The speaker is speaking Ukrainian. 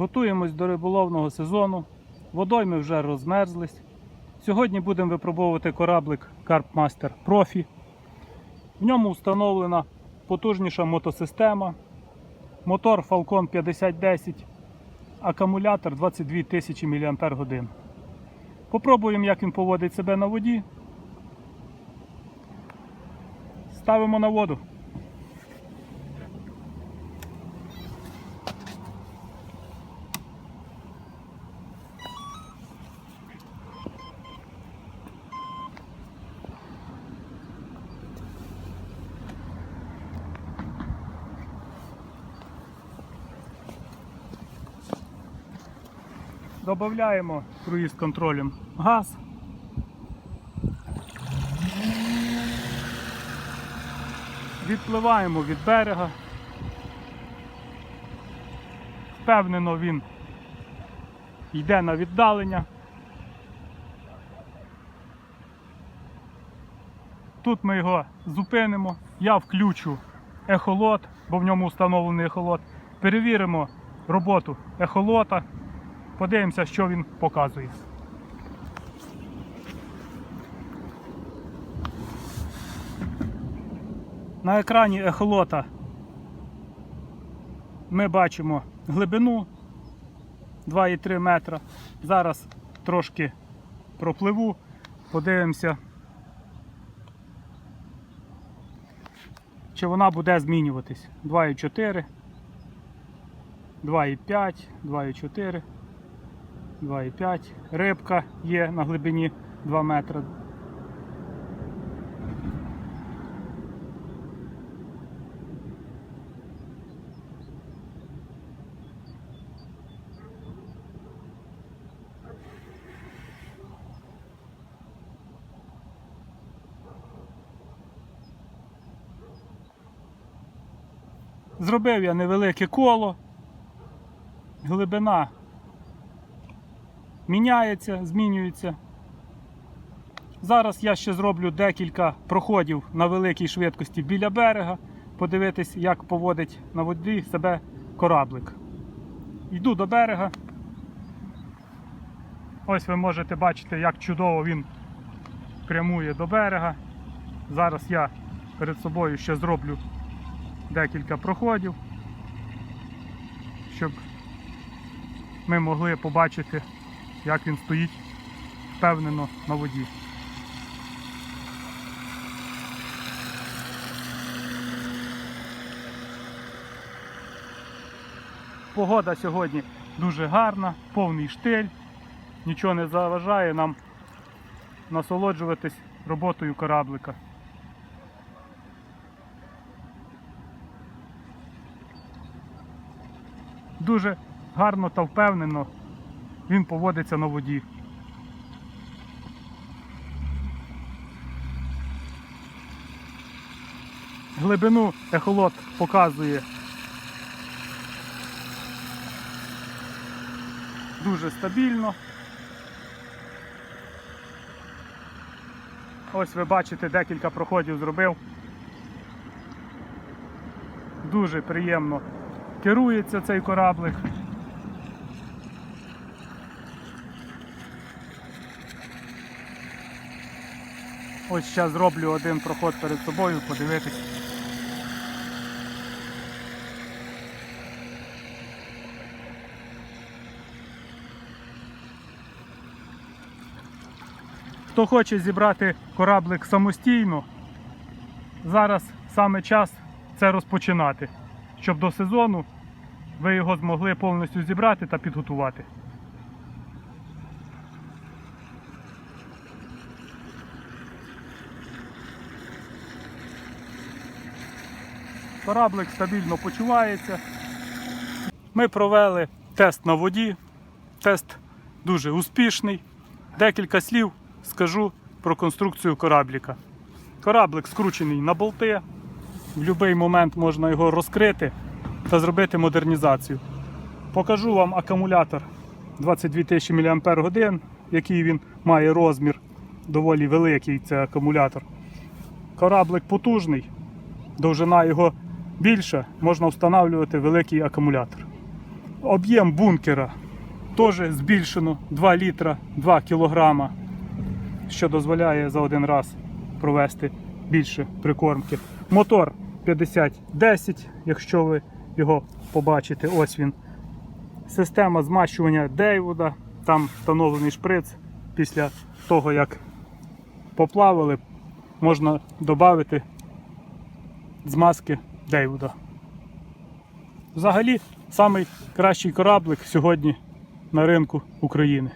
Готуємось до риболовного сезону. Водойми вже розмерзлись. Сьогодні будемо випробовувати кораблик Carpmaster Profi. В ньому встановлена потужніша мотосистема, мотор Falcon 5010, акумулятор 22 тисячі мАч. Попробуємо, як він поводить себе на воді. Ставимо на воду. Додаємо круїз контролем газ. Відпливаємо від берега. Впевнено він йде на віддалення. Тут ми його зупинимо. Я включу ехолот, бо в ньому встановлений ехолот. Перевіримо роботу ехолота. Подивимося, що він показує. На екрані ехолота ми бачимо глибину 2,3 метра. Зараз трошки пропливу, подивимося, чи вона буде змінюватись. 2,4, 2,5, 2,4. 2,5. Рибка є на глибині 2 метри. Зробив я невелике коло. Глибина міняється, змінюється. Зараз я ще зроблю декілька проходів на великій швидкості біля берега, подивитись, як поводить на воді себе кораблик. Йду до берега. Ось ви можете бачити, як чудово він прямує до берега. Зараз я перед собою ще зроблю декілька проходів, щоб ми могли побачити як він стоїть впевнено на воді. Погода сьогодні дуже гарна, повний штиль, нічого не заважає нам насолоджуватись роботою кораблика. Дуже гарно та впевнено він поводиться на воді. Глибину ехолот показує дуже стабільно. Ось ви бачите, декілька проходів зробив. Дуже приємно керується цей кораблик. Ось зараз зроблю один проход перед собою, подивитись. Хто хоче зібрати кораблик самостійно, зараз саме час це розпочинати, щоб до сезону ви його змогли повністю зібрати та підготувати. Кораблик стабільно почувається. Ми провели тест на воді. Тест дуже успішний. Декілька слів скажу про конструкцію корабліка. Кораблик скручений на болти. В будь-який момент можна його розкрити та зробити модернізацію. Покажу вам акумулятор 22 тисячі мАч, який він має розмір доволі великий. Це акумулятор. Кораблик потужний, довжина його більша, можна встановлювати великий акумулятор. Об'єм бункера теж збільшено 2 літра 2 кілограма, що дозволяє за один раз провести більше прикормки. Мотор 5010, якщо ви його побачите, ось він. Система змащування Дейвуда, там встановлений шприц. Після того, як поплавали, можна додати змазки Дейвуда. Взагалі, найкращий кораблик сьогодні на ринку України.